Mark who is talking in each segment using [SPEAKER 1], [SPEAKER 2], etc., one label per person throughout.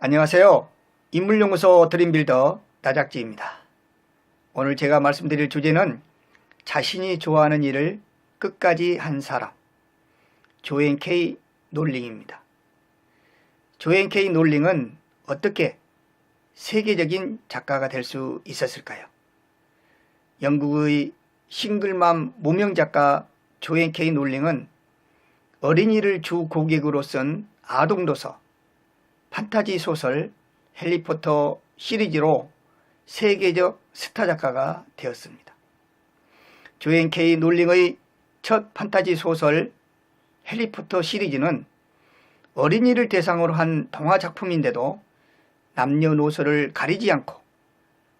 [SPEAKER 1] 안녕하세요. 인물연구소 드림빌더 나작지입니다. 오늘 제가 말씀드릴 주제는 자신이 좋아하는 일을 끝까지 한 사람 조앤 케이 놀링입니다. 조앤 케이 놀링은 어떻게 세계적인 작가가 될 수 있었을까요? 영국의 싱글맘 무명 작가 조앤 케이 놀링은 어린이를 주 고객으로 쓴 아동도서, 판타지 소설 해리포터 시리즈로 세계적 스타 작가가 되었습니다. 조앤 케이 놀링의 첫 판타지 소설 해리포터 시리즈는 어린이를 대상으로 한 동화 작품인데도 남녀노소를 가리지 않고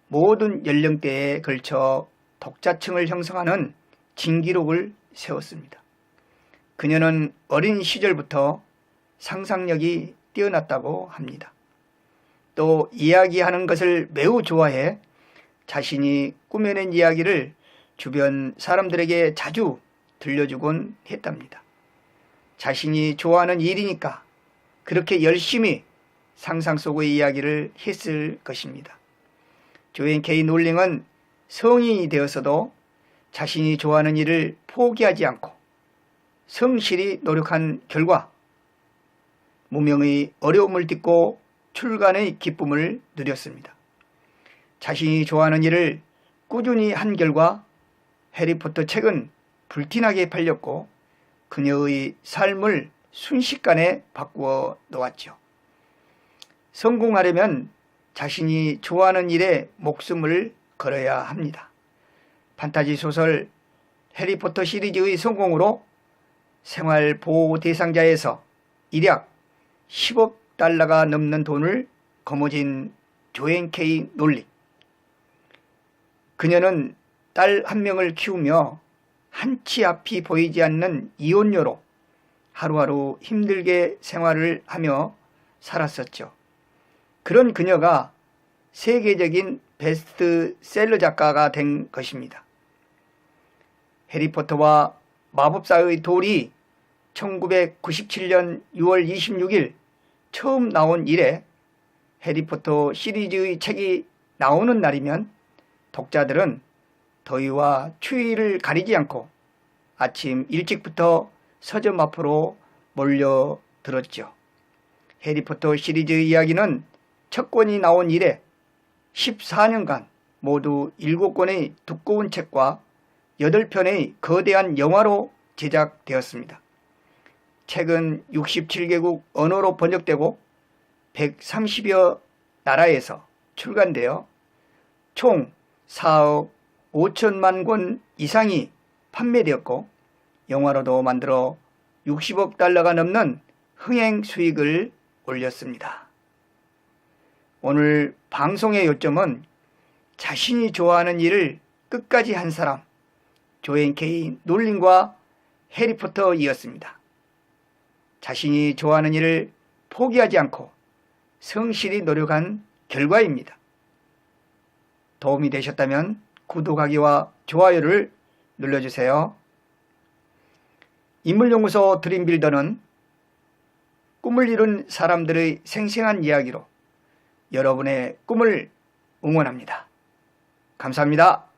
[SPEAKER 1] 모든 연령대에 걸쳐 독자층을 형성하는 진기록을 세웠습니다. 그녀는 어린 시절부터 상상력이 뛰어났다고 합니다. 또 이야기하는 것을 매우 좋아해 자신이 꾸며낸 이야기를 주변 사람들에게 자주 들려주곤 했답니다. 자신이 좋아하는 일이니까 그렇게 열심히 상상 속의 이야기를 했을 것입니다. 조앤 케이 놀링은 성인이 되어서도 자신이 좋아하는 일을 포기하지 않고 성실히 노력한 결과 무명의 어려움을 딛고 출간의 기쁨을 누렸습니다. 자신이 좋아하는 일을 꾸준히 한 결과 해리포터 책은 불티나게 팔렸고 그녀의 삶을 순식간에 바꾸어 놓았죠. 성공하려면 자신이 좋아하는 일에 목숨을 걸어야 합니다. 판타지 소설 해리포터 시리즈의 성공으로 생활보호 대상자에서 일약 10억 달러가 넘는 돈을 거머쥔 조앤 케이 놀릭. 그녀는 딸 한 명을 키우며 한치 앞이 보이지 않는 이혼녀로 하루하루 힘들게 생활을 하며 살았었죠. 그런 그녀가 세계적인 베스트셀러 작가가 된 것입니다. 해리포터와 마법사의 돌이 1997년 6월 26일 처음 나온 이래 해리포터 시리즈의 책이 나오는 날이면 독자들은 더위와 추위를 가리지 않고 아침 일찍부터 서점 앞으로 몰려들었죠. 해리포터 시리즈의 이야기는 첫 권이 나온 이래 14년간 모두 7권의 두꺼운 책과 8편의 거대한 영화로 제작되었습니다. 책은 67개국 언어로 번역되고 130여 나라에서 출간되어 총 4억 5천만 권 이상이 판매되었고 영화로도 만들어 60억 달러가 넘는 흥행 수익을 올렸습니다. 오늘 방송의 요점은 자신이 좋아하는 일을 끝까지 한 사람 조앤 케이 놀림과 해리포터이었습니다. 자신이 좋아하는 일을 포기하지 않고 성실히 노력한 결과입니다. 도움이 되셨다면 구독하기와 좋아요를 눌러주세요. 인물연구소 드림빌더는 꿈을 이룬 사람들의 생생한 이야기로 여러분의 꿈을 응원합니다. 감사합니다.